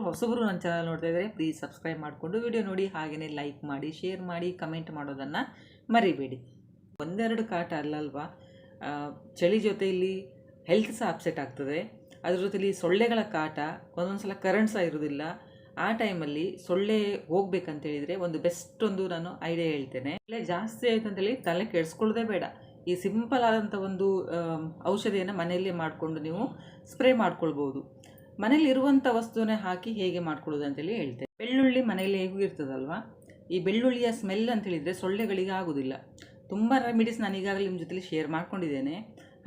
ಯಾರಾದರೂ ಹೊಸಬರು ನನ್ನ ಚಾನಲ್ ನೋಡ್ತಾ ಇದ್ದರೆ ಪ್ಲೀಸ್ ಸಬ್ಸ್ಕ್ರೈಬ್ ಮಾಡಿಕೊಂಡು ವಿಡಿಯೋ ನೋಡಿ ಹಾಗೆಯೇ ಲೈಕ್ ಮಾಡಿ ಶೇರ್ ಮಾಡಿ ಕಮೆಂಟ್ ಮಾಡೋದನ್ನು ಮರಿಬೇಡಿ. ಒಂದೆರಡು ಕಾಟ ಅಲ್ಲಲ್ವಾ ಚಳಿ ಜೊತೆಯಲ್ಲಿ ಹೆಲ್ತ್ ಸಹ ಅಪ್ಸೆಟ್ ಆಗ್ತದೆ. ಅದ್ರ ಜೊತೆಲಿ ಸೊಳ್ಳೆಗಳ ಕಾಟ ಒಂದೊಂದು ಸಲ ಕರೆಂಟ್ ಸಹ ಇರೋದಿಲ್ಲ. ಆ ಟೈಮಲ್ಲಿ ಸೊಳ್ಳೆ ಹೋಗ್ಬೇಕಂತ ಹೇಳಿದರೆ ಒಂದು ಬೆಸ್ಟ್ ಒಂದು ನಾನು ಐಡಿಯಾ ಹೇಳ್ತೇನೆ. ಸೊಳ್ಳೆ ಜಾಸ್ತಿ ಆಯಿತು ಅಂತೇಳಿ ತಲೆ ಕೆಡಿಸ್ಕೊಳ್ಳೋದೇ ಬೇಡ. ಈ ಸಿಂಪಲ್ ಆದಂಥ ಒಂದು ಔಷಧಿಯನ್ನು ಮನೆಯಲ್ಲೇ ಮಾಡಿಕೊಂಡು ನೀವು ಸ್ಪ್ರೇ ಮಾಡ್ಕೊಳ್ಬೋದು. ಮನೇಲಿ ಇರುವಂಥ ವಸ್ತುವನ್ನೇ ಹಾಕಿ ಹೇಗೆ ಮಾಡ್ಕೊಳ್ಳೋದು ಅಂತೇಳಿ ಹೇಳ್ತೇವೆ ಬೆಳ್ಳುಳ್ಳಿ ಮನೆಯಲ್ಲಿ ಹೇಗೂ ಇರ್ತದಲ್ವಾ? ಈ ಬೆಳ್ಳುಳ್ಳಿಯ ಸ್ಮೆಲ್ ಅಂತ ಹೇಳಿದರೆ ಸೊಳ್ಳೆಗಳಿಗೆ ಆಗೋದಿಲ್ಲ. ತುಂಬ ರೆಮಿಡೀಸ್ ನಾನು ಈಗಾಗಲೇ ನಿಮ್ಮ ಜೊತೆಲಿ ಶೇರ್ ಮಾಡ್ಕೊಂಡಿದ್ದೇನೆ.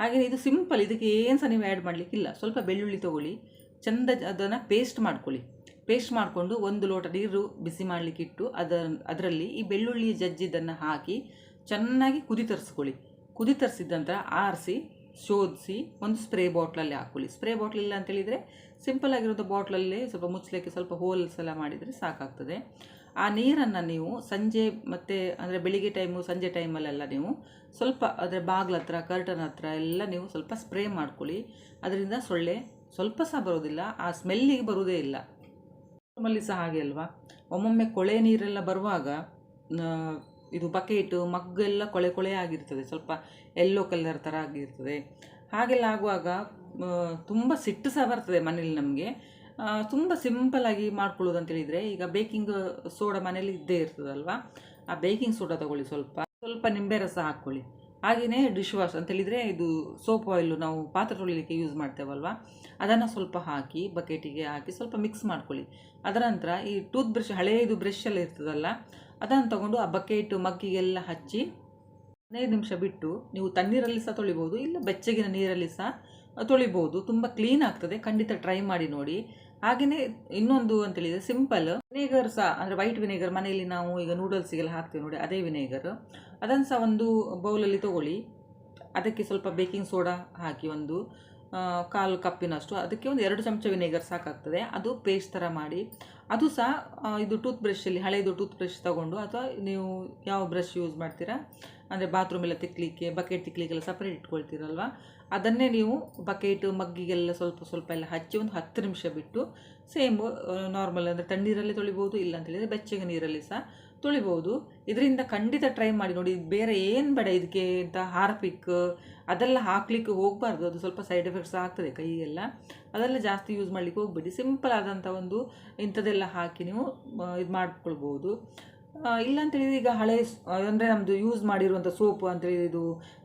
ಹಾಗೆ ಇದು ಸಿಂಪಲ್ ಇದಕ್ಕೆ ಏನು ಸಹ ನೀವು ಆ್ಯಡ್ ಮಾಡಲಿಕ್ಕಿಲ್ಲ. ಸ್ವಲ್ಪ ಬೆಳ್ಳುಳ್ಳಿ ತೊಗೊಳ್ಳಿ. ಚೆಂದ ಅದನ್ನು ಪೇಸ್ಟ್ ಮಾಡ್ಕೊಳ್ಳಿ. ಪೇಸ್ಟ್ ಮಾಡಿಕೊಂಡು ಒಂದು ಲೋಟ ನೀರು ಬಿಸಿ ಮಾಡಲಿಕ್ಕಿಟ್ಟು ಅದರ ಅದರಲ್ಲಿ ಈ ಬೆಳ್ಳುಳ್ಳಿ ಜಜ್ಜಿದ್ದನ್ನು ಹಾಕಿ ಚೆನ್ನಾಗಿ ಕುದಿ ತರಿಸ್ಕೊಳ್ಳಿ. ಕುದಿ ತರಿಸಿದ ನಂತರ ಆರಿಸಿ ಶೋಧಿಸಿ ಒಂದು ಸ್ಪ್ರೇ ಬಾಟ್ಲಲ್ಲಿ ಹಾಕೊಳ್ಳಿ ಸ್ಪ್ರೇ ಬಾಟ್ಲ್ ಇಲ್ಲ ಅಂತೇಳಿದರೆ ಸಿಂಪಲ್ ಆಗಿರೋದು ಬಾಟ್ಲಲ್ಲಿ ಸ್ವಲ್ಪ ಮುಚ್ಚಲಿಕ್ಕೆ ಸ್ವಲ್ಪ ಹೋಲ್ಸ್ ಎಲ್ಲ ಮಾಡಿದರೆ ಸಾಕಾಗ್ತದೆ. ಆ ನೀರನ್ನು ನೀವು ಸಂಜೆ ಮತ್ತು ಅಂದರೆ ಬೆಳಿಗ್ಗೆ ಟೈಮು, ಸಂಜೆ ಟೈಮಲ್ಲೆಲ್ಲ ನೀವು ಸ್ವಲ್ಪ ಅಂದರೆ ಬಾಗ್ಲ ಹತ್ರ ಕರ್ಟನ್ ಹತ್ರ ಎಲ್ಲ ನೀವು ಸ್ವಲ್ಪ ಸ್ಪ್ರೇ ಮಾಡ್ಕೊಳ್ಳಿ. ಅದರಿಂದ ಸೊಳ್ಳೆ ಸ್ವಲ್ಪ ಸಹ ಬರೋದಿಲ್ಲ, ಆ ಸ್ಮೆಲ್ಲಿಗೆ ಬರೋದೇ ಇಲ್ಲ. ನಮ್ಮಲ್ಲಿ ಸಹ ಹಾಗೆ ಅಲ್ವಾ? ಒಮ್ಮೊಮ್ಮೆ ಕೊಳೆ ನೀರೆಲ್ಲ ಬರುವಾಗ ಇದು ಬಕೆಟು ಮಗ್ಗೆಲ್ಲ ಕೊಳೆ ಕೊಳೆ ಆಗಿರ್ತದೆ. ಸ್ವಲ್ಪ ಎಲ್ಲೋ ಕಲರ್ ಥರ ಆಗಿರ್ತದೆ. ಹಾಗೆಲ್ಲ ಆಗುವಾಗ ತುಂಬ ಸಿಟ್ಟು ಸಹ ಬರ್ತದೆ ಮನೇಲಿ ನಮಗೆ. ತುಂಬ ಸಿಂಪಲ್ಲಾಗಿ ಮಾಡ್ಕೊಳ್ಳೋದು ಅಂತ ಹೇಳಿದರೆ, ಈಗ ಬೇಕಿಂಗ್ ಸೋಡಾ ಮನೇಲಿ ಇದ್ದೇ ಇರ್ತದಲ್ವಾ? ಆ ಬೇಕಿಂಗ್ ಸೋಡಾ ತಗೊಳ್ಳಿ ಸ್ವಲ್ಪ. ಸ್ವಲ್ಪ ನಿಂಬೆ ರಸ ಹಾಕ್ಕೊಳ್ಳಿ. ಹಾಗೆಯೇ ಡಿಶ್ ವಾಶ್ ಅಂತ ಹೇಳಿದರೆ, ಇದು ಸೋಪ್ ಆಯಿಲು ನಾವು ಪಾತ್ರೆ ತೊಳಿಲಿಕ್ಕೆ ಯೂಸ್ ಮಾಡ್ತೇವಲ್ವ? ಅದನ್ನು ಸ್ವಲ್ಪ ಹಾಕಿ ಬಕೆಟಿಗೆ ಹಾಕಿ ಸ್ವಲ್ಪ ಮಿಕ್ಸ್ ಮಾಡ್ಕೊಳ್ಳಿ. ಅದರ ನಂತರ ಈ ಟೂತ್ ಬ್ರಷ್ ಹಳೆಯದು ಬ್ರಷ್ ಎಲ್ಲ ಇರ್ತದಲ್ಲ ಅದನ್ನು ತಗೊಂಡು ಆ ಬಕೆಟು ಮಗ್ಗಿಗೆಲ್ಲ ಹಚ್ಚಿ ಹದಿನೈದು ನಿಮಿಷ ಬಿಟ್ಟು ನೀವು ತಣ್ಣೀರಲ್ಲಿ ಸಹ ತೊಳಿಬೋದು, ಇಲ್ಲ ಬೆಚ್ಚಗಿನ ನೀರಲ್ಲಿ ಸಹ ತೊಳಿಬೋದು. ತುಂಬ ಕ್ಲೀನ್ ಆಗ್ತದೆ, ಖಂಡಿತ ಟ್ರೈ ಮಾಡಿ ನೋಡಿ. ಹಾಗೆಯೇ ಇನ್ನೊಂದು ಅಂತೇಳಿದರೆ ಸಿಂಪಲ್ ವಿನೇಗರ್ ಸಹ, ಅಂದರೆ ವೈಟ್ ವಿನೇಗರ್ ಮನೆಯಲ್ಲಿ ನಾವು ಈಗ ನೂಡಲ್ಸಿಗೆಲ್ಲ ಹಾಕ್ತೀವಿ ನೋಡಿ, ಅದೇ ವಿನೇಗರ್ ಅದನ್ನು ಸಹ ಒಂದು ಬೌಲಲ್ಲಿ ತೊಗೊಳ್ಳಿ. ಅದಕ್ಕೆ ಸ್ವಲ್ಪ ಬೇಕಿಂಗ್ ಸೋಡಾ ಹಾಕಿ ಒಂದು ಕಾಲು ಕಪ್ಪಿನಷ್ಟು, ಅದಕ್ಕೆ ಒಂದು ಎರಡು ಚಮಚ ವಿನೇಗರ್ ಸಾಕಾಗ್ತದೆ. ಅದು ಪೇಸ್ಟ್ ಥರ ಮಾಡಿ. ಅದು ಸಹ ಇದು ಟೂತ್ ಬ್ರಷಲ್ಲಿ ಹಳೆಯದು ಟೂತ್ ಬ್ರಷ್ ತಗೊಂಡು, ಅಥವಾ ನೀವು ಯಾವ ಬ್ರಷ್ ಯೂಸ್ ಮಾಡ್ತೀರಾ? ಅಂದರೆ ಬಾತ್ರೂಮ್ ಎಲ್ಲ ತಿಕ್ಕಲಿಕ್ಕೆ ಬಕೆಟ್ ತಿಕ್ಕಲಿಕ್ಕೆಲ್ಲ ಸಪ್ರೇಟ್ ಇಟ್ಕೊಳ್ತೀರಲ್ವ? ಅದನ್ನೇ ನೀವು ಬಕೆಟ್, ಮಗ್ಗಿಗೆಲ್ಲ ಸ್ವಲ್ಪ ಸ್ವಲ್ಪ ಎಲ್ಲ ಹಚ್ಚಿ ಒಂದು ಹತ್ತು ನಿಮಿಷ ಬಿಟ್ಟು, ಸೇಮ್ ನಾರ್ಮಲ್ ಅಂದರೆ ತಣ್ಣೀರಲ್ಲಿ ತೊಳಿಬೋದು ಇಲ್ಲ ಅಂತ ಹೇಳಿದರೆ ಬೆಚ್ಚಗೆ ನೀರಲ್ಲಿ ಸಹ ತೊಳಿಬೋದು ಇದರಿಂದ ಖಂಡಿತ ಟ್ರೈ ಮಾಡಿ ನೋಡಿ. ಬೇರೆ ಏನು ಬೇಡ ಇದಕ್ಕೆ ಅಂತ ಹಾರ್ಪಿಕ್ ಅದೆಲ್ಲ ಹಾಕ್ಲಿಕ್ಕೆ ಹೋಗಬಾರ್ದು. ಅದು ಸ್ವಲ್ಪ ಸೈಡ್ ಎಫೆಕ್ಟ್ಸ್ ಆಗ್ತದೆ ಕೈಗೆಲ್ಲ. ಅದೆಲ್ಲ ಜಾಸ್ತಿ ಯೂಸ್ ಮಾಡಲಿಕ್ಕೆ ಹೋಗಬೇಡಿ. ಸಿಂಪಲ್ ಆದಂಥ ಒಂದು ಇಂಥದ್ದೆಲ್ಲ ಹಾಕಿ ನೀವು ಇದು ಮಾಡ್ಕೊಳ್ಬೋದು ಇಲ್ಲ ಅಂತೇಳಿದ್ರೆ ಈಗ ಹಳೆ ಅಂದರೆ ನಮ್ಮದು ಯೂಸ್ ಮಾಡಿರುವಂಥ ಸೋಪು ಅಂತೇಳಿ ಇದು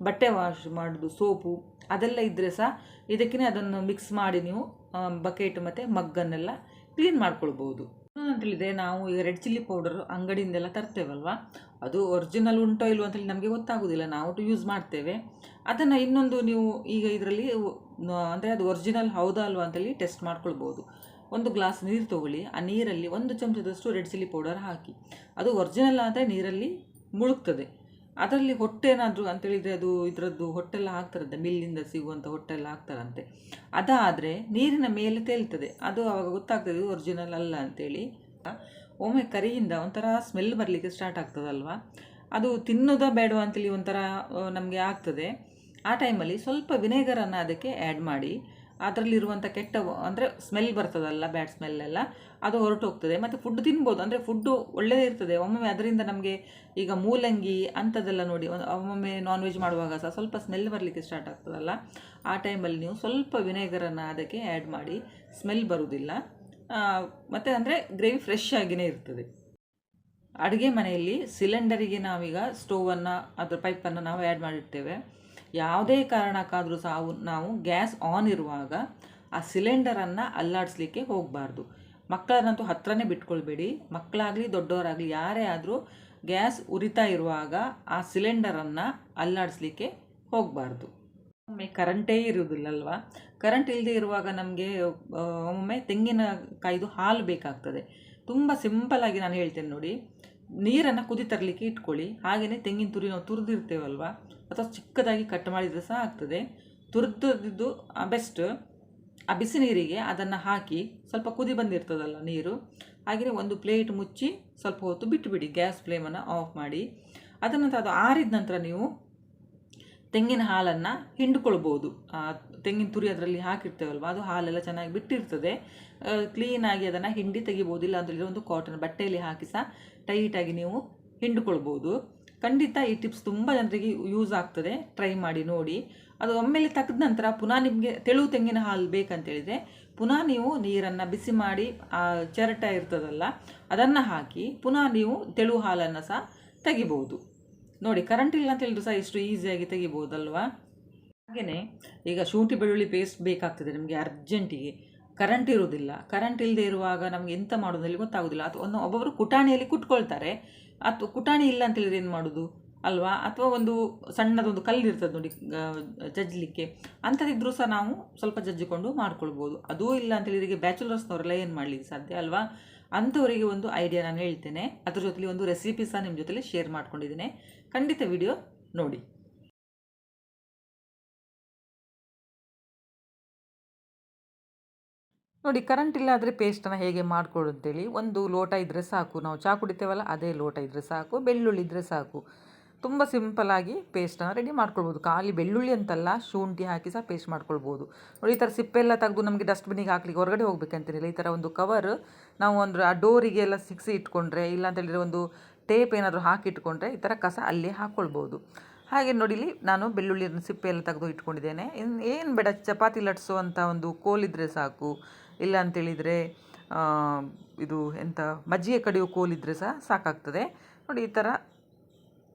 ಬಟ್ಟೆ ವಾಶ್ ಮಾಡೋದು ಸೋಪು, ಅದೆಲ್ಲ ಇದ್ದರೆ ಸಹ ಇದಕ್ಕೇ ಅದನ್ನು ಮಿಕ್ಸ್ ಮಾಡಿ ನೀವು ಬಕೆಟ್ ಮತ್ತು ಮಗ್ಗನ್ನೆಲ್ಲ ಕ್ಲೀನ್ ಮಾಡ್ಕೊಳ್ಬೋದು ಅಂತೇಳಿದರೆ ನಾವು ಈಗ ರೆಡ್ ಚಿಲ್ಲಿ ಪೌಡರ್ ಅಂಗಡಿಯಿಂದೆಲ್ಲ ತರ್ತೇವಲ್ವಾ? ಅದು ಒರಿಜಿನಲ್ ಉಂಟೋ ಇಲ್ವೋ ಅಂತೇಳಿ ನಮಗೆ ಗೊತ್ತಾಗೋದಿಲ್ಲ. ನಾವು ಯೂಸ್ ಮಾಡ್ತೇವೆ. ಅದನ್ನು ಇನ್ನೊಂದು ನೀವು ಈಗ ಇದರಲ್ಲಿ ಅಂದರೆ ಅದು ಒರಿಜಿನಲ್ ಹೌದಾ ಅಲ್ವಾ ಅಂತೇಳಿ ಟೆಸ್ಟ್ ಮಾಡ್ಕೊಳ್ಬೋದು. ಒಂದು ಗ್ಲಾಸ್ ನೀರು ತೊಗೊಳ್ಳಿ. ಆ ನೀರಲ್ಲಿ ಒಂದು ಚಮಚದಷ್ಟು ರೆಡ್ ಚಿಲ್ಲಿ ಪೌಡರ್ ಹಾಕಿ. ಅದು ಒರಿಜಿನಲ್ ಆದರೆ ನೀರಲ್ಲಿ ಮುಳುಗ್ತದೆ. ಅದರಲ್ಲಿ ಹೊಟ್ಟೆ ಏನಾದರೂ ಅಂತೇಳಿದರೆ ಅದು ಇದರದ್ದು ಹೊಟ್ಟೆಲ್ಲ ಹಾಕ್ತಾರಂತೆ ಮಿಲ್ಲಿಂದ ಸಿಗುವಂಥ ಹೊಟ್ಟೆಲ್ಲ ಹಾಕ್ತಾರಂತೆ ಅದಾದರೆ ನೀರಿನ ಮೇಲೆ ತೇಲ್ತದೆ. ಅದು ಆವಾಗ ಗೊತ್ತಾಗ್ತದೆ ಒರಿಜಿನಲ್ ಅಲ್ಲ ಅಂತೇಳಿ. ಒಮ್ಮೆ ಕರಿಯಿಂದ ಒಂಥರ ಸ್ಮೆಲ್ ಬರಲಿಕ್ಕೆ ಸ್ಟಾರ್ಟ್ ಆಗ್ತದಲ್ವಾ? ಅದು ತಿನ್ನೋದ ಬೇಡವಾ ಅಂತೇಳಿ ಒಂಥರ ನಮಗೆ ಆಗ್ತದೆ. ಆ ಟೈಮಲ್ಲಿ ಸ್ವಲ್ಪ ವಿನೆಗರನ್ನು ಅದಕ್ಕೆ ಆ್ಯಡ್ ಮಾಡಿ. ಅದರಲ್ಲಿರುವಂಥ ಕೆಟ್ಟ ಅಂದರೆ ಸ್ಮೆಲ್ ಬರ್ತದಲ್ಲ ಬ್ಯಾಡ್ ಸ್ಮೆಲ್ ಎಲ್ಲ, ಅದು ಹೊರಟೋಗ್ತದೆ. ಮತ್ತು ಫುಡ್ ತಿನ್ಬೋದು, ಅಂದರೆ ಫುಡ್ಡು ಒಳ್ಳೆಯದೇ ಇರ್ತದೆ. ಒಮ್ಮೊಮ್ಮೆ ಅದರಿಂದ ನಮಗೆ ಈಗ ಮೂಲಂಗಿ ಅಂಥದ್ದೆಲ್ಲ ನೋಡಿ ಒಮ್ಮೊಮ್ಮೆ ನಾನ್ ವೆಜ್ ಮಾಡುವಾಗ ಸಹ ಸ್ವಲ್ಪ ಸ್ಮೆಲ್ ಬರಲಿಕ್ಕೆ ಸ್ಟಾರ್ಟ್ ಆಗ್ತದಲ್ಲ. ಆ ಟೈಮಲ್ಲಿ ನೀವು ಸ್ವಲ್ಪ ವಿನೇಗರನ್ನು ಅದಕ್ಕೆ ಆ್ಯಡ್ ಮಾಡಿ ಸ್ಮೆಲ್ ಬರುವುದಿಲ್ಲ. ಮತ್ತು ಅಂದರೆ ಗ್ರೇವಿ ಫ್ರೆಶ್ ಆಗಿಯೇ ಇರ್ತದೆ. ಅಡುಗೆ ಮನೆಯಲ್ಲಿ ಸಿಲಿಂಡರಿಗೆ ನಾವೀಗ ಸ್ಟೋವನ್ನು ಅದರ ಪೈಪನ್ನು ನಾವು ಆ್ಯಡ್ ಮಾಡಿರ್ತೇವೆ. ಯಾವುದೇ ಕಾರಣಕ್ಕಾದರೂ ಸಹ ನಾವು ಗ್ಯಾಸ್ ಆನ್ ಇರುವಾಗ ಆ ಸಿಲಿಂಡರನ್ನು ಅಲ್ಲಾಡಿಸ್ಲಿಕ್ಕೆ ಹೋಗಬಾರ್ದು. ಮಕ್ಕಳನ್ನಂತೂ ಹತ್ರನೇ ಬಿಟ್ಕೊಳ್ಬೇಡಿ. ಮಕ್ಕಳಾಗಲಿ, ದೊಡ್ಡವರಾಗಲಿ, ಯಾರೇ ಆದರೂ ಗ್ಯಾಸ್ ಉರಿತಾ ಇರುವಾಗ ಆ ಸಿಲಿಂಡರನ್ನು ಅಲ್ಲಾಡಿಸ್ಲಿಕ್ಕೆ ಹೋಗಬಾರ್ದು. ಒಮ್ಮೆ ಕರೆಂಟೇ ಇರುವುದಿಲ್ಲಲ್ವಾ? ಕರೆಂಟ್ ಇಲ್ಲದೆ ಇರುವಾಗ ನಮಗೆ ಒಮ್ಮೊಮ್ಮೆ ತೆಂಗಿನಕಾಯಿದು ಹಾಲು ಬೇಕಾಗ್ತದೆ. ತುಂಬ ಸಿಂಪಲ್ಲಾಗಿ ನಾನು ಹೇಳ್ತೇನೆ ನೋಡಿ. ನೀರನ್ನು ಕುದಿ ತರಲಿಕ್ಕೆ ಇಟ್ಕೊಳ್ಳಿ. ಹಾಗೆಯೇ ತೆಂಗಿನ ತುರಿ ನಾವು ತುರಿದಿರ್ತೇವಲ್ವ? ಅಥವಾ ಚಿಕ್ಕದಾಗಿ ಕಟ್ ಮಾಡಿದರೆ ಸಹ ಆಗ್ತದೆ. ತುರಿದಿದ್ದು ಬೆಸ್ಟ್ ಆ ಬಿಸಿ ನೀರಿಗೆ ಅದನ್ನು ಹಾಕಿ ಸ್ವಲ್ಪ ಕುದಿ ಬಂದಿರ್ತದಲ್ಲ ನೀರು. ಹಾಗೆಯೇ ಒಂದು ಪ್ಲೇಟ್ ಮುಚ್ಚಿ ಸ್ವಲ್ಪ ಹೊತ್ತು ಬಿಟ್ಟುಬಿಡಿ ಗ್ಯಾಸ್ ಫ್ಲೇಮನ್ನು ಆಫ್ ಮಾಡಿ. ಅದರ ನಂತರ ಅದು ಆರಿದ ನಂತರ ನೀವು ತೆಂಗಿನ ಹಾಲನ್ನು ಹಿಂಡ್ಕೊಳ್ಬೋದು. ತೆಂಗಿನ ತುರಿ ಅದರಲ್ಲಿ ಹಾಕಿರ್ತೇವಲ್ವ? ಅದು ಹಾಲೆಲ್ಲ ಚೆನ್ನಾಗಿ ಬಿಟ್ಟಿರ್ತದೆ. ಕ್ಲೀನಾಗಿ ಅದನ್ನು ಹಿಂಡಿ ತೆಗಿಬೋದು. ಇಲ್ಲ ಅಂತೇಳಿದ್ರೆ ಒಂದು ಕಾಟನ್ ಬಟ್ಟೆಯಲ್ಲಿ ಹಾಕಿ ಸಹ ಟೈಟಾಗಿ ನೀವು ಹಿಂಡ್ಕೊಳ್ಬೋದು. ಖಂಡಿತ ಈ ಟಿಪ್ಸ್ ತುಂಬ ಜನರಿಗೆ ಯೂಸ್ ಆಗ್ತದೆ. ಟ್ರೈ ಮಾಡಿ, ನೋಡಿ. ಅದು ಒಮ್ಮೆಲೆ ತೆಗೆದ ನಂತರ ಪುನಃ ನಿಮಗೆ ತೆಳು ತೆಂಗಿನ ಹಾಲು ಬೇಕಂತೇಳಿದರೆ ಪುನಃ ನೀವು ನೀರನ್ನು ಬಿಸಿ ಮಾಡಿ, ಆ, ಚರಟ ಇರ್ತದಲ್ಲ, ಅದನ್ನು ಹಾಕಿ ಪುನಃ ನೀವು ತೆಳು ಹಾಲನ್ನು ಸಹ ತೆಗಿಬೋದು. ನೋಡಿ ಕರೆಂಟ್ ಇಲ್ಲ ಅಂತ ಹೇಳಿದ್ರು ಸಹ ಇಷ್ಟು ಈಸಿಯಾಗಿ ತೆಗಿಬೋದಲ್ವಾ? ಹಾಗೆಯೇ ಈಗ ಶುಂಠಿ, ಬೆಳ್ಳುಳ್ಳಿ ಪೇಸ್ಟ್ ಬೇಕಾಗ್ತದೆ ನಮಗೆ ಅರ್ಜೆಂಟಿಗೆ ಕರೆಂಟ್ ಇರೋದಿಲ್ಲ ಕರೆಂಟ್ ಇಲ್ಲದೆ ಇರುವಾಗ ನಮಗೆ ಎಂತ ಮಾಡೋದಲ್ಲಿ ಗೊತ್ತಾಗೋದಿಲ್ಲ. ಅಥವಾ ಒಂದು ಒಬ್ಬೊಬ್ಬರು ಕುಟಾಣಿಯಲ್ಲಿ ಕುಟ್ಕೊಳ್ತಾರೆ ಅಥವಾ ಕುಟಾಣಿ ಇಲ್ಲ ಅಂತ ಹೇಳಿದ್ರೆ ಏನು ಮಾಡೋದು? ಅಲ್ವಾ? ಅಥವಾ ಒಂದು ಸಣ್ಣದೊಂದು ಕಲ್ಲು ಇರ್ತದೆ ನೋಡಿ ಜಜ್ಜಲಿಕ್ಕೆ. ಅಂಥದ್ದಿದ್ರೂ ಸಹ ನಾವು ಸ್ವಲ್ಪ ಜಜ್ಜಿಕೊಂಡು ಮಾಡ್ಕೊಳ್ಬೋದು. ಅದೂ ಇಲ್ಲ ಅಂತ ಹೇಳಿದ್ರೆ ಈಗ ಬ್ಯಾಚುಲರ್ಸ್ನವರೆಲ್ಲ ಏನು ಮಾಡಲಿಕ್ಕೆ ಸಾಧ್ಯ ಅಲ್ವಾ? ಅಂಥವರಿಗೆ ಒಂದು ಐಡಿಯಾ ನಾನು ಹೇಳ್ತೇನೆ. ಅದ್ರ ಜೊತೆಲಿ ಒಂದು ರೆಸಿಪಿ ಸಹ ನಿಮ್ಮ ಜೊತೆಲಿ ಶೇರ್ ಮಾಡ್ಕೊಂಡಿದ್ದೀನಿ. ಖಂಡಿತ ವಿಡಿಯೋ ನೋಡಿ. ನೋಡಿ ಕರೆಂಟ್ ಇಲ್ಲ ಆದರೆ ಪೇಸ್ಟನ್ನು ಹೇಗೆ ಮಾಡ್ಕೊಳ್ಳು ಅಂತೇಳಿ ಒಂದು ಲೋಟ ಇದ್ದರೆ ಸಾಕು. ನಾವು ಚಹಾ ಕುಡಿತೇವಲ್ಲ, ಅದೇ ಲೋಟ ಇದ್ದರೆ ಸಾಕು. ಬೆಳ್ಳುಳ್ಳಿ ಇದ್ದರೆ ಸಾಕು. ತುಂಬ ಸಿಂಪಲಾಗಿ ಪೇಸ್ಟನ್ನು ರೆಡಿ ಮಾಡ್ಕೊಳ್ಬೋದು. ಖಾಲಿ ಬೆಳ್ಳುಳ್ಳಿ ಅಂತಲ್ಲ, ಶುಂಠಿ ಹಾಕಿ ಸಹ ಪೇಸ್ಟ್ ಮಾಡ್ಕೊಳ್ಬೋದು. ನೋಡಿ, ಈ ಥರ ಸಿಪ್ಪೆಲ್ಲ ತೆಗೆದು ನಮಗೆ ಡಸ್ಟ್ಬಿನಿಗೆ ಹಾಕ್ಲಿಕ್ಕೆ ಹೊರಗಡೆ ಹೋಗ್ಬೇಕಂತೇನಿಲ್ಲ ಈ ಥರ ಒಂದು ಕವರ್ ನಾವು ಒಂದು ಆ ಡೋರಿಗೆಲ್ಲ ಸಿಕ್ಸಿ ಇಟ್ಕೊಂಡ್ರೆ, ಇಲ್ಲ ಅಂತ ಹೇಳಿದ್ರೆ ಒಂದು ಟೇಪ್ ಏನಾದರೂ ಹಾಕಿ ಇಟ್ಕೊಂಡ್ರೆ ಈ ಥರ ಕಸ ಅಲ್ಲೇ ಹಾಕ್ಕೊಳ್ಬೋದು. ಹಾಗೆ ನೋಡಿಲಿ ನಾನು ಬೆಳ್ಳುಳ್ಳಿ ಸಿಪ್ಪೆ ಎಲ್ಲ ತೆಗೆದು ಇಟ್ಕೊಂಡಿದ್ದೇನೆ. ಏನು ಬೇಡ, ಚಪಾತಿ ಲಟ್ಸುವಂಥ ಒಂದು ಕೋಲಿದ್ರೆ ಸಾಕು. ಇಲ್ಲ ಅಂತೇಳಿದರೆ ಇದು ಎಂಥ ಮಜ್ಜಿಗೆ ಕಡಿಯೋ ಕೋಲಿದ್ರೆ ಸಹ ಸಾಕಾಗ್ತದೆ. ನೋಡಿ, ಈ ಥರ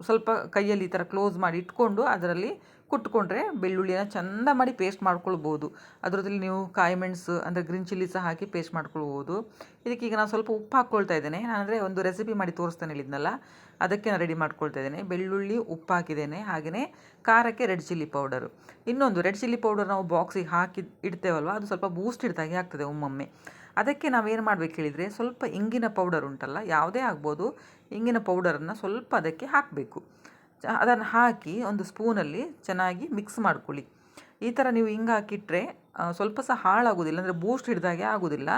ಸ್ವಲ್ಪ ಕೈಯಲ್ಲಿ ಈ ಥರ ಕ್ಲೋಸ್ ಮಾಡಿ ಇಟ್ಕೊಂಡು ಅದರಲ್ಲಿ ಕುಟ್ಕೊಂಡ್ರೆ ಬೆಳ್ಳುಳ್ಳಿನ ಚಂದ ಮಾಡಿ ಪೇಸ್ಟ್ ಮಾಡ್ಕೊಳ್ಬೋದು. ಅದರಲ್ಲಿ ನೀವು ಕಾಯಿ ಮೆಣಸು ಅಂದರೆ ಗ್ರೀನ್ ಚಿಲ್ಲಿ ಸಹ ಹಾಕಿ ಪೇಸ್ಟ್ ಮಾಡ್ಕೊಳ್ಬೋದು. ಇದಕ್ಕೆ ಈಗ ನಾನು ಸ್ವಲ್ಪ ಉಪ್ಪು ಹಾಕ್ಕೊಳ್ತಾ ಇದ್ದೇನೆ. ನಾನಂದರೆ ಒಂದು ರೆಸಿಪಿ ಮಾಡಿ ತೋರಿಸ್ತಾನೆ ಹೇಳಿದ್ನಲ್ಲ, ಅದಕ್ಕೆ ನಾನು ರೆಡಿ ಮಾಡ್ಕೊಳ್ತಾ ಇದ್ದೇನೆ. ಬೆಳ್ಳುಳ್ಳಿ, ಉಪ್ಪು ಹಾಕಿದ್ದೇನೆ. ಹಾಗೆಯೇ ಖಾರಕ್ಕೆ ರೆಡ್ ಚಿಲ್ಲಿ ಪೌಡರು. ಇನ್ನೊಂದು ರೆಡ್ ಚಿಲ್ಲಿ ಪೌಡರ್ ನಾವು ಬಾಕ್ಸಿಗೆ ಹಾಕಿ ಇಡ್ತೇವಲ್ವ, ಅದು ಸ್ವಲ್ಪ ಬೂಸ್ಟ್ ಇಡ್ದಾಗೆ ಆಗ್ತದೆ ಒಮ್ಮೊಮ್ಮೆ. ಅದಕ್ಕೆ ನಾವೇನು ಮಾಡಬೇಕು ಹೇಳಿದರೆ ಸ್ವಲ್ಪ ಇಂಗಿನ ಪೌಡರ್ ಉಂಟಲ್ಲ, ಯಾವುದೇ ಆಗ್ಬೋದು ಇಂಗಿನ ಪೌಡರನ್ನು ಸ್ವಲ್ಪ ಅದಕ್ಕೆ ಹಾಕಬೇಕು. ಅದನ್ನು ಹಾಕಿ ಒಂದು ಸ್ಪೂನಲ್ಲಿ ಚೆನ್ನಾಗಿ ಮಿಕ್ಸ್ ಮಾಡ್ಕೊಳ್ಳಿ. ಈ ಥರ ನೀವು ಹಿಂಗೆ ಹಾಕಿಟ್ರೆ ಸ್ವಲ್ಪ ಸಹ ಹಾಳಾಗೋದಿಲ್ಲ, ಅಂದರೆ ಬೂಸ್ಟ್ ಹಿಡ್ದಾಗೆ ಆಗೋದಿಲ್ಲ.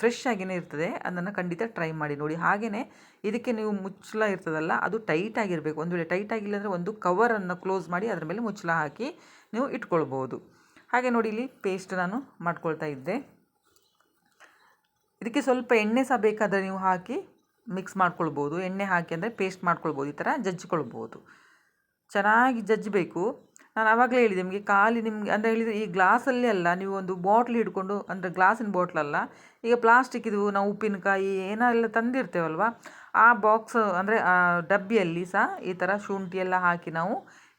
ಫ್ರೆಶ್ ಆಗಿಯೇ ಇರ್ತದೆ, ಅದನ್ನು ಖಂಡಿತ ಟ್ರೈ ಮಾಡಿ ನೋಡಿ. ಹಾಗೆಯೇ ಇದಕ್ಕೆ ನೀವು ಮುಚ್ಚಳ ಇರ್ತದಲ್ಲ, ಅದು ಟೈಟ್ ಆಗಿರಬೇಕು. ಒಂದು ವೇಳೆ ಟೈಟ್ ಆಗಿಲ್ಲ ಅಂದರೆ ಒಂದು ಕವರನ್ನು ಕ್ಲೋಸ್ ಮಾಡಿ ಅದರ ಮೇಲೆ ಮುಚ್ಚಳ ಹಾಕಿ ನೀವು ಇಟ್ಕೊಳ್ಬೋದು. ಹಾಗೆ ನೋಡಿ, ಇಲ್ಲಿ ಪೇಸ್ಟ್ ನಾನು ಮಾಡ್ಕೊಳ್ತಾ ಇದ್ದೆ. ಇದಕ್ಕೆ ಸ್ವಲ್ಪ ಎಣ್ಣೆ ಸಹ ಬೇಕಾದರೆ ನೀವು ಹಾಕಿ ಮಿಕ್ಸ್ ಮಾಡ್ಕೊಳ್ಬೋದು. ಎಣ್ಣೆ ಹಾಕಿ ಅಂದರೆ ಪೇಸ್ಟ್ ಮಾಡ್ಕೊಳ್ಬೋದು. ಈ ಥರ ಜಜ್ಜಿಕೊಳ್ಬೋದು. ಚೆನ್ನಾಗಿ ಜಜ್ಜಬೇಕು. ನಾನು ಆವಾಗಲೇ ಹೇಳಿದೆ, ನಿಮಗೆ ಖಾಲಿ ನಿಮಗೆ ಅಂದರೆ ಹೇಳಿದರೆ ಈ ಗ್ಲಾಸಲ್ಲಿ ಅಲ್ಲ, ನೀವು ಒಂದು ಬಾಟ್ಲ್ ಹಿಡ್ಕೊಂಡು, ಅಂದರೆ ಗ್ಲಾಸಿನ ಬಾಟ್ಲಲ್ಲ ಈಗ ಪ್ಲಾಸ್ಟಿಕ್ ಇದು ನಾವು ಉಪ್ಪಿನಕಾಯಿ ಏನೆಲ್ಲ ತಂದಿರ್ತೇವಲ್ವ, ಆ ಬಾಕ್ಸ್ ಅಂದರೆ ಡಬ್ಬಿಯಲ್ಲಿ ಸಹ ಈ ಥರ ಶುಂಠಿ ಎಲ್ಲ ಹಾಕಿ ನಾವು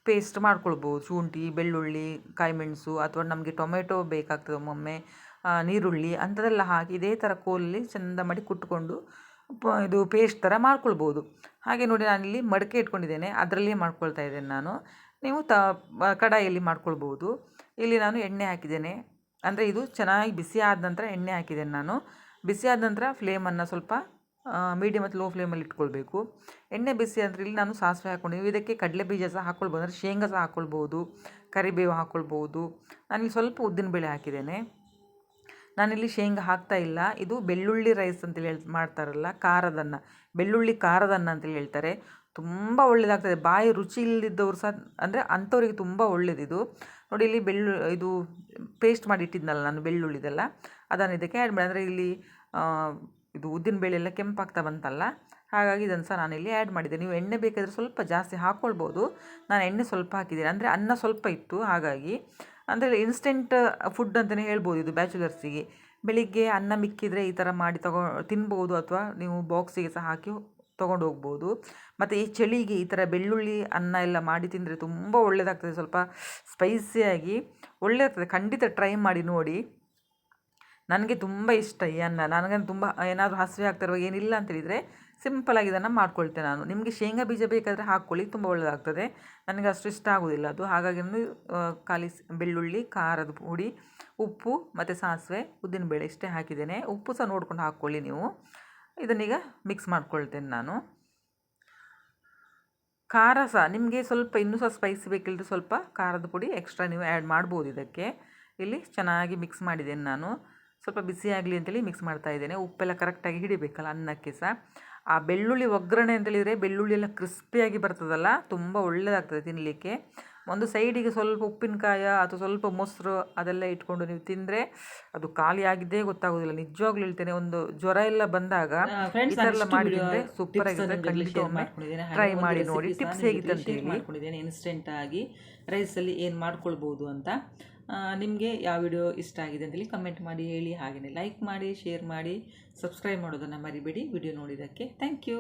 ಪೇಸ್ಟ್ ಮಾಡ್ಕೊಳ್ಬೋದು. ಶುಂಠಿ, ಬೆಳ್ಳುಳ್ಳಿ, ಕಾಯಿಮೆಣಸು ಅಥವಾ ನಮಗೆ ಟೊಮೆಟೊ ಬೇಕಾಗ್ತದೆ ಒಮ್ಮೊಮ್ಮೆ. ನೀರುಳ್ಳಿ ಅಂಥದ್ದೆಲ್ಲ ಹಾಕಿ ಇದೇ ಥರ ಕೋಲಲ್ಲಿ ಚೆಂದ ಮಾಡಿ ಕುಟ್ಕೊಂಡು ಪ, ಇದು ಪೇಸ್ಟ್ ಥರ ಮಾಡ್ಕೊಳ್ಬೋದು. ಹಾಗೆ ನೋಡಿ ನಾನಿಲ್ಲಿ ಮಡಕೆ ಇಟ್ಕೊಂಡಿದ್ದೇನೆ. ಅದರಲ್ಲೇ ಮಾಡ್ಕೊಳ್ತಾ ಇದ್ದೇನೆ ನಾನು. ನೀವು ತ ಕಡಾಯಲ್ಲಿ ಮಾಡ್ಕೊಳ್ಬೋದು. ಇಲ್ಲಿ ನಾನು ಎಣ್ಣೆ ಹಾಕಿದ್ದೇನೆ. ಅಂದರೆ ಇದು ಚೆನ್ನಾಗಿ ಬಿಸಿ ಆದ ನಂತರ ಎಣ್ಣೆ ಹಾಕಿದ್ದೇನೆ ನಾನು. ಬಿಸಿ ಆದ ನಂತರ ಫ್ಲೇಮನ್ನು ಸ್ವಲ್ಪ ಮೀಡಿಯಮ್ ಮತ್ತು ಲೋ ಫ್ಲೇಮಲ್ಲಿ ಇಟ್ಕೊಳ್ಬೇಕು. ಎಣ್ಣೆ ಬಿಸಿ ಅಂದರೆ ಇಲ್ಲಿ ನಾನು ಸಾಸಿವೆ ಹಾಕ್ಕೊಂಡಿದ್ದೀನಿ. ಇದಕ್ಕೆ ಕಡಲೆ ಬೀಜ ಸಹ ಹಾಕ್ಕೊಳ್ಬೋದು. ಅಂದರೆ ಶೇಂಗಾ ಸಹ ಹಾಕ್ಕೊಳ್ಬೋದು. ಕರಿಬೇವು ಹಾಕ್ಕೊಳ್ಬೋದು. ನಾನಿಲ್ಲಿ ಸ್ವಲ್ಪ ಉದ್ದಿನಬೇಳೆ ಹಾಕಿದ್ದೇನೆ. ನಾನಿಲ್ಲಿ ಶೇಂಗಾ ಹಾಕ್ತಾ ಇಲ್ಲ. ಇದು ಬೆಳ್ಳುಳ್ಳಿ ರೈಸ್ ಅಂತೇಳಿ ಹೇಳ್, ಮಾಡ್ತಾರಲ್ಲ, ಖಾರದನ್ನ. ಬೆಳ್ಳುಳ್ಳಿ ಖಾರದನ್ನ ಅಂತೇಳಿ ಹೇಳ್ತಾರೆ. ತುಂಬ ಒಳ್ಳೆಯದಾಗ್ತದೆ ಬಾಯಿ ರುಚಿ ಇಲ್ಲದಿದ್ದವ್ರು ಸಹ, ಅಂದರೆ ಅಂಥವ್ರಿಗೆ ತುಂಬ ಒಳ್ಳೆಯದಿದು ನೋಡಿ, ಇಲ್ಲಿ ಬೆಳ್ಳು, ಇದು ಪೇಸ್ಟ್ ಮಾಡಿ ಇಟ್ಟಿದ್ನಲ್ಲ ನಾನು ಬೆಳ್ಳುಳ್ಳಿದೆಲ್ಲ. ಅದನ್ನು ಇದಕ್ಕೆ ಆ್ಯಡ್ ಮಾಡಿ, ಅಂದರೆ ಇಲ್ಲಿ ಇದು ಇದು ಉದ್ದಿನಬೇಳೆ ಎಲ್ಲ ಕೆಂಪಾಗ್ತಾ ಬಂತಲ್ಲ. ಹಾಗಾಗಿ ಇದನ್ನು ಸಹ ನಾನಿಲ್ಲಿ ಆ್ಯಡ್ ಮಾಡಿದ್ದೆ. ನೀವು ಎಣ್ಣೆ ಬೇಕಾದರೆ ಸ್ವಲ್ಪ ಜಾಸ್ತಿ ಹಾಕ್ಕೊಳ್ಬೋದು ನಾನು ಎಣ್ಣೆ ಸ್ವಲ್ಪ ಹಾಕಿದ್ದೀನಿ. ಅಂದರೆ ಅನ್ನ ಸ್ವಲ್ಪ ಇತ್ತು, ಹಾಗಾಗಿ. ಅಂದರೆ ಇನ್ಸ್ಟೆಂಟ್ ಫುಡ್ ಅಂತಲೇ ಹೇಳ್ಬೋದು ಇದು ಬ್ಯಾಚುಲರ್ಸಿಗೆ ಬೆಳಿಗ್ಗೆ ಅನ್ನ ಮಿಕ್ಕಿದರೆ ಈ ಥರ ಮಾಡಿ ತಗೋ, ತಿನ್ಬೋದು ಅಥವಾ ನೀವು ಬಾಕ್ಸಿಗೆ ಸಹ ಹಾಕಿ ತೊಗೊಂಡು ಹೋಗ್ಬೋದು. ಮತ್ತು ಈ ಚಳಿಗೆ ಈ ಥರ ಬೆಳ್ಳುಳ್ಳಿ, ಅನ್ನ ಎಲ್ಲ ಮಾಡಿ ತಿಂದರೆ ತುಂಬ ಒಳ್ಳೆಯದಾಗ್ತದೆ ಸ್ವಲ್ಪ ಸ್ಪೈಸಿಯಾಗಿ ಒಳ್ಳೆ ಖಂಡಿತ ಟ್ರೈ ಮಾಡಿ ನೋಡಿ. ನನಗೆ ತುಂಬ ಇಷ್ಟ ಈ ಅನ್ನ. ನನಗಂತೂ ತುಂಬ ಏನಾದರೂ ಹಸಿವೆ ಆಗ್ತಿರುವಾಗ ಏನಿಲ್ಲ ಅಂತ ಹೇಳಿದರೆ ಸಿಂಪಲಾಗಿ ಇದನ್ನು ಮಾಡ್ಕೊಳ್ತೇನೆ ನಾನು. ನಿಮಗೆ ಶೇಂಗಾ ಬೀಜ ಬೇಕಾದರೆ ಹಾಕ್ಕೊಳ್ಳಿ, ತುಂಬ ಒಳ್ಳೆಯದಾಗ್ತದೆ ನನಗೆ ಅಷ್ಟು ಇಷ್ಟ ಆಗೋದಿಲ್ಲ ಅದು. ಹಾಗಾಗಿ ಖಾಲಿ ಬೆಳ್ಳುಳ್ಳಿ, ಖಾರದ ಪುಡಿ, ಉಪ್ಪು ಮತ್ತು ಸಾಸಿವೆ ಉದ್ದಿನಬೇಳೆ ಇಷ್ಟೇ ಹಾಕಿದ್ದೇನೆ. ಉಪ್ಪು ಸಹ ನೋಡ್ಕೊಂಡು ಹಾಕ್ಕೊಳ್ಳಿ ನೀವು. ಇದನ್ನೀಗ ಮಿಕ್ಸ್ ಮಾಡ್ಕೊಳ್ತೇನೆ ನಾನು. ಖಾರ ಸಹ, ನಿಮಗೆ ಸ್ವಲ್ಪ, ಇನ್ನೂ ಸಹ ಸ್ಪೈಸಿ ಬೇಕಿಲ್ಲದ್ರೆ ಸ್ವಲ್ಪ ಖಾರದ ಪುಡಿ ಎಕ್ಸ್ಟ್ರಾ ನೀವು ಆ್ಯಡ್ ಮಾಡ್ಬೋದು ಇದಕ್ಕೆ. ಇಲ್ಲಿ ಚೆನ್ನಾಗಿ ಮಿಕ್ಸ್ ಮಾಡಿದ್ದೇನೆ ನಾನು. ಸ್ವಲ್ಪ ಬಿಸಿ ಆಗಲಿ ಅಂತೇಳಿ ಮಿಕ್ಸ್ ಮಾಡ್ತಾ ಇದ್ದೇನೆ. ಉಪ್ಪೆಲ್ಲ ಕರೆಕ್ಟಾಗಿ ಹಿಡಿಬೇಕಲ್ಲ ಅನ್ನಕ್ಕೆ ಸಹ. ಆ ಬೆಳ್ಳುಳ್ಳಿ ಒಗ್ಗರಣೆ ಅಂತ ಅಂತೇಳಿದರೆ ಬೆಳ್ಳುಳ್ಳಿ ಎಲ್ಲ ಕ್ರಿಸ್ಪಿಯಾಗಿ ಬರ್ತದಲ್ಲ ತುಂಬ ಒಳ್ಳೆಯದಾಗ್ತದೆ ತಿನ್ನಲಿಕ್ಕೆ ಒಂದು ಸೈಡಿಗೆ ಸ್ವಲ್ಪ ಉಪ್ಪಿನಕಾಯ ಅಥವಾ ಸ್ವಲ್ಪ ಮೊಸರು ಅದೆಲ್ಲ ಇಟ್ಕೊಂಡು ನೀವು ತಿಂದರೆ ಅದು ಖಾಲಿ ಆಗಿದ್ದೇ ಗೊತ್ತಾಗೋದಿಲ್ಲ. ನಿಜವಾಗ್ಲೂ ಹೇಳ್ತೇನೆ ಒಂದು ಜ್ವರ ಎಲ್ಲ ಬಂದಾಗ ಈ ಥರ ಎಲ್ಲ ಮಾಡಿ ತಿಂದರೆ ಸೂಪರ್ ಆಗಿರುತ್ತೆ. ಖಂಡಿತ ಒಮ್ಮೆ ಟ್ರೈ ಮಾಡಿ ನೋಡಿ. ಟಿಪ್ಸ್ ಹೇಗಿತ್ತು ಅಂತ ಹೇಳಿ. ಇನ್ಸ್ಟೆಂಟ್ ಆಗಿ ರೈಸಲ್ಲಿ ಏನು ಮಾಡ್ಕೊಳ್ಬೋದು ಅಂತ. ನಿಮಗೆ ಯಾವ ವಿಡಿಯೋ ಇಷ್ಟ ಆಗಿದೆ ಅಂತೇಳಿ ಕಮೆಂಟ್ ಮಾಡಿ, ಹೇಳಿ ಹಾಗೆಯೇ ಲೈಕ್ ಮಾಡಿ ಶೇರ್ ಮಾಡಿ ಸಬ್ಸ್ಕ್ರೈಬ್ ಮಾಡೋದನ್ನು ಮರಿಬೇಡಿ. ವಿಡಿಯೋ ನೋಡಿದ್ದಕ್ಕೆ ಥ್ಯಾಂಕ್ ಯು